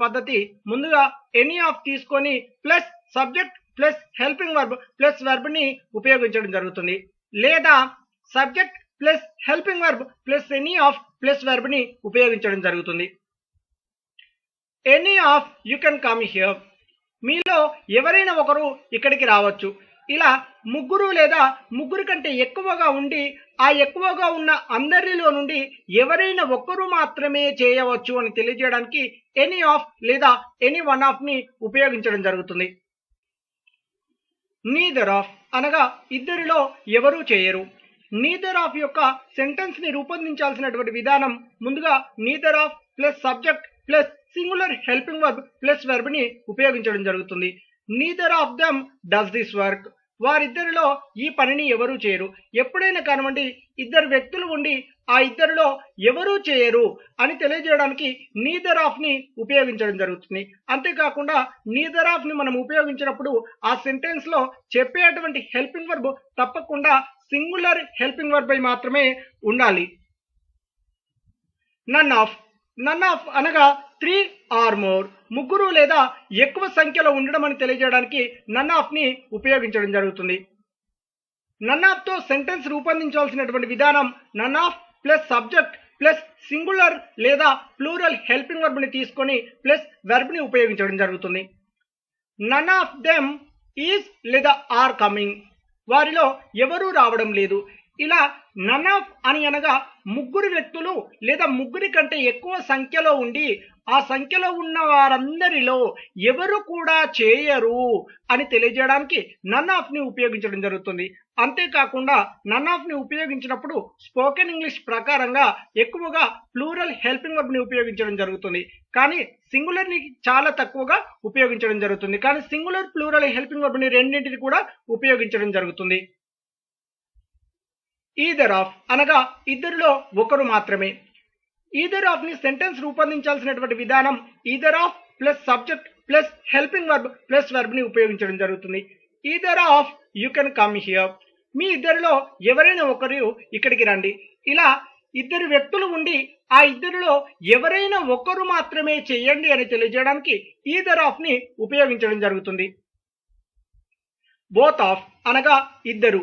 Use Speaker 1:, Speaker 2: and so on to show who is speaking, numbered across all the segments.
Speaker 1: పద్ధతి ముందుగా any of తీసుకొని plus subject plus helping verb plus వర్బ్ని ఉపయోగించడం జరుగుతుంది. లేదా subject plus helping verb plus any of plus వర్బ్ని ఉపయోగించడం జరుగుతుంది. Any of you can come here మీలో ఎవరైనా ఒకరు ఇక్కడికి రావచ్చు. ఇలా ముగ్గురు లేదా ముగ్గురు కంటే ఎక్కువగా ఉండి ఆ ఎక్కువగా ఉన్న అందరిలో నుండి ఎవరైనా ఒక్కరు మాత్రమే చేయవచ్చు అని తెలియజేయడానికి ఎనీ ఆఫ్ లేదా ఎనీ వన్ ఆఫ్ని ఉపయోగించడం జరుగుతుంది. నీదర్ ఆఫ్ అనగా ఇద్దరిలో ఎవరూ చేయరు. నీదర్ ఆఫ్ యొక్క సెంటెన్స్ని రూపొందించాల్సినటువంటి విధానం ముందుగా neither of plus subject plus singular helping verb plus వెర్బ్ని ఉపయోగించడం జరుగుతుంది. Neither of them does this work వారిద్దరిలో ఈ పనిని ఎవరూ చేయరు. ఎప్పుడైనా కానివ్వండి ఇద్దరు వ్యక్తులు ఉండి ఆ ఇద్దరిలో ఎవరూ చేయరు అని తెలియజేయడానికి నీదర్ ఆఫ్ని ఉపయోగించడం జరుగుతుంది. అంతేకాకుండా నీదర్ ఆఫ్ని మనం ఉపయోగించినప్పుడు ఆ సెంటెన్స్లో చెప్పేటువంటి హెల్పింగ్ వర్బ్ తప్పకుండా సింగులర్ హెల్పింగ్ వర్బ్ అయి మాత్రమే ఉండాలి. నన్ ఆఫ్ నన్ ఆఫ్ అనగా త్రీ ఆర్ మోర్. ముగ్గురు లేదా ఎక్కువ సంఖ్యలో ఉండడం అని తెలియజేయడానికి నన్ ఆఫ్ని ఉపయోగించడం జరుగుతుంది. నన్ ఆఫ్తో సెంటెన్స్ రూపొందించాల్సినటువంటి విధానం none of plus subject plus singular లేదా ప్లూరల్ హెల్పింగ్ వర్బ్ని తీసుకొని ప్లస్ వెర్బ్ని ఉపయోగించడం జరుగుతుంది. నన్ ఆఫ్ దెమ్ ఈజ్ లేదా ఆర్ కమింగ్. వారిలో ఎవరూ రావడం లేదు. ఇలా నన్ ఆఫ్ అని అనగా ముగ్గురు వ్యక్తులు లేదా ముగ్గురి కంటే ఎక్కువ సంఖ్యలో ఉండి ఆ సంఖ్యలో ఉన్న వారందరిలో ఎవరు కూడా చేయరు అని తెలియజేయడానికి నన్ ఆఫ్ని ఉపయోగించడం జరుగుతుంది. అంతేకాకుండా నన్ ఆఫ్ని ఉపయోగించినప్పుడు స్పోకెన్ ఇంగ్లీష్ ప్రకారంగా ఎక్కువగా ప్లూరల్ హెల్పింగ్ వర్బ్ని ఉపయోగించడం జరుగుతుంది. కానీ సింగులర్ని చాలా తక్కువగా ఉపయోగించడం జరుగుతుంది. కానీ సింగులర్ ప్లూరల్ హెల్పింగ్ వర్బ్ని రెండింటిని కూడా ఉపయోగించడం జరుగుతుంది. ఈదర్ ఆఫ్ అనగా ఇద్దరిలో ఒకరు మాత్రమే. ఈదర్ ఆఫ్ని సెంటెన్స్ రూపొందించాల్సినటువంటి విధానం either of plus subject plus helping verb plus వర్బ్ని ఉపయోగించడం జరుగుతుంది. Either of you can come here మీ ఇద్దరిలో ఎవరైనా ఒకరు ఇక్కడికి రండి. ఇలా ఇద్దరు వ్యక్తులు ఉండి ఆ ఇద్దరిలో ఎవరైనా ఒకరు మాత్రమే చేయండి అని తెలియజేయడానికి ఈదర్ ఆఫ్ని ఉపయోగించడం జరుగుతుంది. బోత్ ఆఫ్ అనగా ఇద్దరు.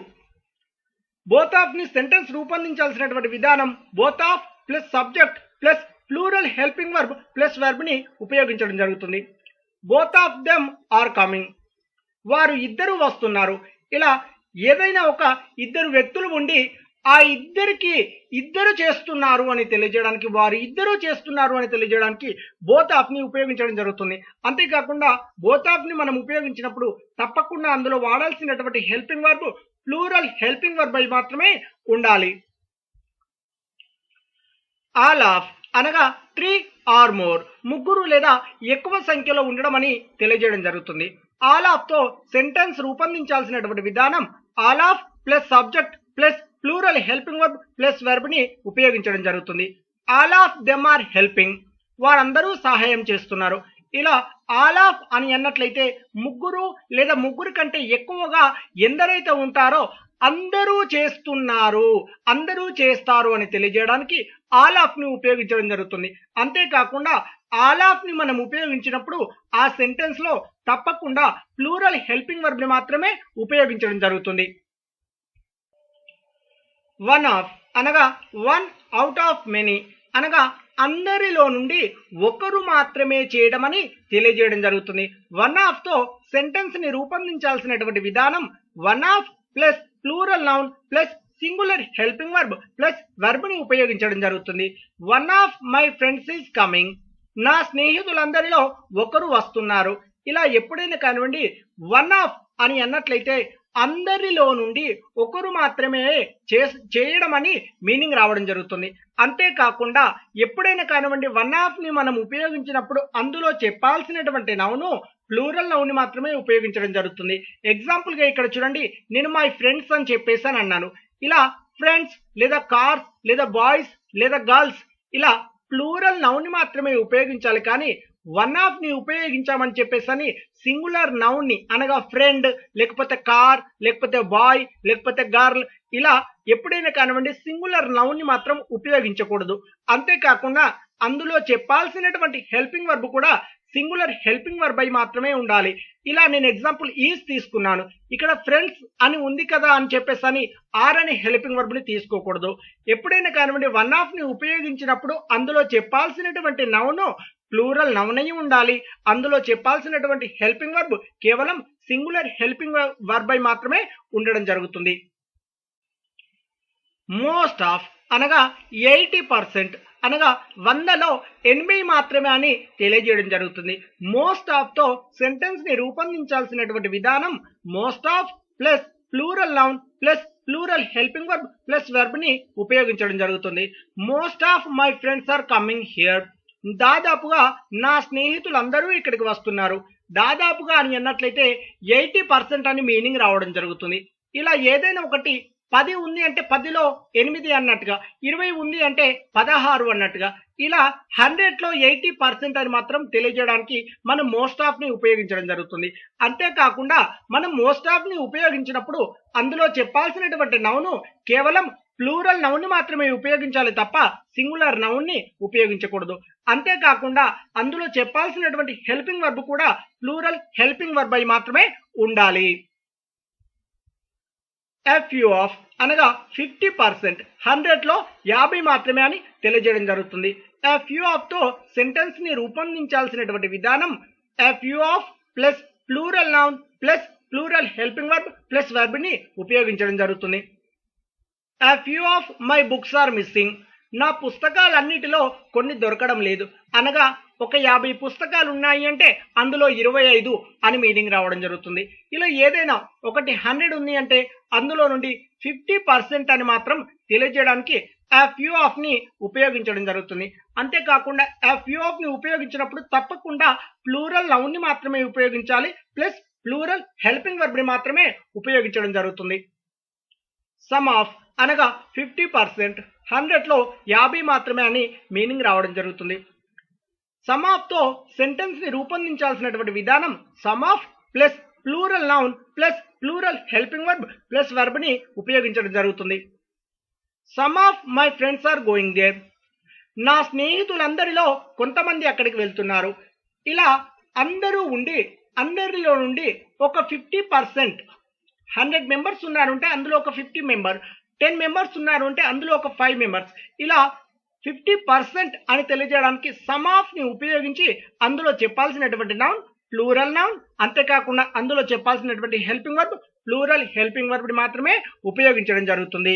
Speaker 1: బోత్ ఆఫ్ని సెంటెన్స్ రూపొందించాల్సినటువంటి విధానం both of plus subject plus plural helping verb plus వర్బ్ని ఉపయోగించడం జరుగుతుంది. Both of them are coming వారు ఇద్దరు వస్తున్నారు. ఇలా ఏదైనా ఒక ఇద్దరు వ్యక్తులు ఉండి ఆ ఇద్దరికి ఇద్దరు చేస్తున్నారు అని తెలియజేయడానికి వారు ఇద్దరు చేస్తున్నారు అని తెలియజేయడానికి బోత్ని ఉపయోగించడం జరుగుతుంది. అంతేకాకుండా బోత్ని మనం ఉపయోగించినప్పుడు తప్పకుండా అందులో వాడాల్సినటువంటి helping verb plural helping verb అయి మాత్రమే ఉండాలి. ఆల్ ఆఫ్ అనగా త్రీ ఆర్ మోర్ ముగ్గురు లేదా ఎక్కువ సంఖ్యలో ఉండడం అని తెలియజేయడం జరుగుతుంది. ఆల్ ఆఫ్తో సెంటెన్స్ రూపొందించాల్సినటువంటి విధానం all of plus subject plus plural helping verb plus వెర్బ్ని ఉపయోగించడం జరుగుతుంది. All of them are helping వారందరూ సహాయం చేస్తున్నారు. ఇలా ఆల్ ఆఫ్ అని అన్నట్లయితే ముగ్గురు లేదా ముగ్గురు కంటే ఎక్కువగా ఎందరైతే ఉంటారో అందరూ చేస్తున్నారు అందరూ చేస్తారు అని తెలియజేయడానికి ఆల్ ఆఫ్ని ఉపయోగించడం జరుగుతుంది. అంతేకాకుండా ఆల్ ఆఫ్ని మనం ఉపయోగించినప్పుడు ఆ సెంటెన్స్లో తప్పకుండా ప్లూరల్ హెల్పింగ్ వర్బ్ని మాత్రమే ఉపయోగించడం జరుగుతుంది. వన్ ఆఫ్ అనగా వన్ అవుట్ ఆఫ్ మెనీ అనగా అందరిలో నుండి ఒకరు మాత్రమే చేయడమని తెలియజేయడం జరుగుతుంది. వన్ ఆఫ్తో సెంటెన్స్ని రూపొందించాల్సినటువంటి విధానం one of plus plural noun plus singular helping verb plus వర్బ్ని ఉపయోగించడం జరుగుతుంది. One of my friends is coming నా స్నేహితులందరిలో ఒకరు వస్తున్నారు. ఇలా ఎప్పుడైనా కానివ్వండి వన్ ఆఫ్ అని అన్నట్లయితే అందరిలో నుండి ఒకరు మాత్రమే చే- చేయడం అని మీనింగ్ రావడం జరుగుతుంది. అంతేకాకుండా ఎప్పుడైనా కానివ్వండి వన్ ఆఫ్ని మనం ఉపయోగించినప్పుడు అందులో చెప్పాల్సినటువంటి నౌను ప్లూరల్ నౌన్ మాత్రమే ఉపయోగించడం జరుగుతుంది. ఎగ్జాంపుల్గా ఇక్కడ చూడండి నేను మై ఫ్రెండ్స్ అని చెప్పేసాను అన్నాను ఇలా ఫ్రెండ్స్ లేదా కార్స్ లేదా బాయ్స్ లేదా గర్ల్స్ ఇలా ప్లూరల్ నౌన్ మాత్రమే ఉపయోగించాలి. కానీ వన్ ఆఫ్ని ఉపయోగించామని చెప్పేసి సింగులర్ నౌన్ని అనగా ఫ్రెండ్ లేకపోతే కార్ లేకపోతే బాయ్ లేకపోతే గర్ల్ ఇలా ఎప్పుడైనా కానివ్వండి సింగులర్ నౌన్ని మాత్రం ఉపయోగించకూడదు. అంతేకాకుండా అందులో చెప్పాల్సినటువంటి హెల్పింగ్ వర్బ్ కూడా సింగులర్ హెల్పింగ్ వర్బ్ అయి మాత్రమే ఉండాలి. ఇలా నేను ఎగ్జాంపుల్ ఈజ్ తీసుకున్నాను. ఇక్కడ ఫ్రెండ్స్ అని ఉంది కదా అని చెప్పేసి అని ఆర్ అనే హెల్పింగ్ వర్బ్ని తీసుకోకూడదు. ఎప్పుడైనా కానివ్వండి వన్ ఆఫ్ని ఉపయోగించినప్పుడు అందులో చెప్పాల్సినటువంటి నౌను ప్లూరల్ నౌన్ ఉండాలి. అందులో చెప్పాల్సినటువంటి హెల్పింగ్ వర్బ్ కేవలం సింగులర్ హెల్పింగ్ వర్బ్ అయి మాత్రమే ఉండడం జరుగుతుంది. మోస్ట్ ఆఫ్ అనగా ఎయిటీ పర్సెంట్ అనగా వందలో ఎనిమిది మాత్రమే అని తెలియజేయడం జరుగుతుంది. మోస్ట్ ఆఫ్తో సెంటెన్స్ని రూపొందించాల్సినటువంటి విధానం most of plus plural noun plus plural helping verb plus వెర్బ్ని ఉపయోగించడం జరుగుతుంది. Most of my friends are coming here దాదాపుగా నా స్నేహితులందరూ ఇక్కడికి వస్తున్నారు. దాదాపుగా అని అన్నట్లయితే ఎయిటీ పర్సెంట్ అని మీనింగ్ రావడం జరుగుతుంది. ఇలా ఏదైనా ఒకటి పది ఉంది అంటే పదిలో ఎనిమిది అన్నట్టుగా ఇరవై ఉంది అంటే పదహారు అన్నట్టుగా. ఇలా హండ్రెడ్లో ఎయిటీ పర్సెంట్ అని మాత్రం తెలియజేయడానికి మనం మోస్ట్ ఆఫ్ని ఉపయోగించడం జరుగుతుంది. అంతేకాకుండా మనం మోస్ట్ ఆఫ్ని ఉపయోగించినప్పుడు అందులో చెప్పాల్సినటువంటి నౌను కేవలం ప్లూరల్ నౌన్ మాత్రమే ఉపయోగించాలి తప్ప సింగులర్ నౌన్ని ఉపయోగించకూడదు. అంతేకాకుండా అందులో చెప్పాల్సినటువంటి హెల్పింగ్ వర్బ్ కూడా ప్లూరల్ హెల్పింగ్ వర్బ్ అయి మాత్రమే ఉండాలి. ఎఫ్యూ ఆఫ్ అనగా ఫిఫ్టీ పర్సెంట్ హండ్రెడ్లో యాభై మాత్రమే అని తెలియజేయడం జరుగుతుంది. ఎఫ్యూ ఆఫ్తో సెంటెన్స్ని రూపొందించాల్సినటువంటి విధానం a few of plus plural noun plus plural helping verb plus వర్బ్ని ఉపయోగించడం జరుగుతుంది. A few of my books are missing నా పుస్తకాలన్నిటిలో కొన్ని దొరకడం లేదు. అనగా ఒక యాభై పుస్తకాలు ఉన్నాయి అంటే అందులో ఇరవై ఐదు అని మీనింగ్ రావడం జరుగుతుంది. ఇలా ఏదైనా ఒకటి హండ్రెడ్ ఉంది అంటే అందులో నుండి ఫిఫ్టీ పర్సెంట్ అని మాత్రం తెలియజేయడానికి ఆ ఫ్యూ ఆఫ్ని ఉపయోగించడం జరుగుతుంది. అంతేకాకుండా ఆ ఫ్యూ ఆఫ్ని ఉపయోగించినప్పుడు తప్పకుండా ప్లూరల్ నౌన్ని మాత్రమే ఉపయోగించాలి ప్లస్ ప్లూరల్ హెల్పింగ్ వర్బ్ని మాత్రమే ఉపయోగించడం జరుగుతుంది. సమ్ ఆఫ్ అనగా ఫిఫ్టీ పర్సెంట్. హండ్రెడ్లో యాభై మాత్రమే అని మీనింగ్ రావడం జరుగుతుంది. సమ్ ఆఫ్తో సెంటెన్స్ని రూపొందించాల్సినటువంటి విధానం some of plus plural noun plus plural helping verb plus వర్బ్ని ఉపయోగించడం జరుగుతుంది. Some of my friends are going there. నా స్నేహితులందరిలో కొంతమంది అక్కడికి వెళ్తున్నారు. ఇలా అందరూ ఉండి అందరిలో నుండి ఒక ఫిఫ్టీ పర్సెంట్ హండ్రెడ్ మెంబర్స్ ఉన్నారంటే అందులో ఒక ఫిఫ్టీ మెంబర్ టెన్ మెంబర్స్ ఉన్నారు అంటే అందులో ఒక ఫైవ్ మెంబర్స్. ఇలా ఫిఫ్టీ పర్సెంట్ అని తెలియజేయడానికి సమ్ ఆఫ్ని ఉపయోగించి అందులో చెప్పాల్సినటువంటి నౌన్ ప్లూరల్ నౌన్ అంతేకాకుండా అందులో చెప్పాల్సినటువంటి helping verb plural helping verb మాత్రమే ఉపయోగించడం జరుగుతుంది.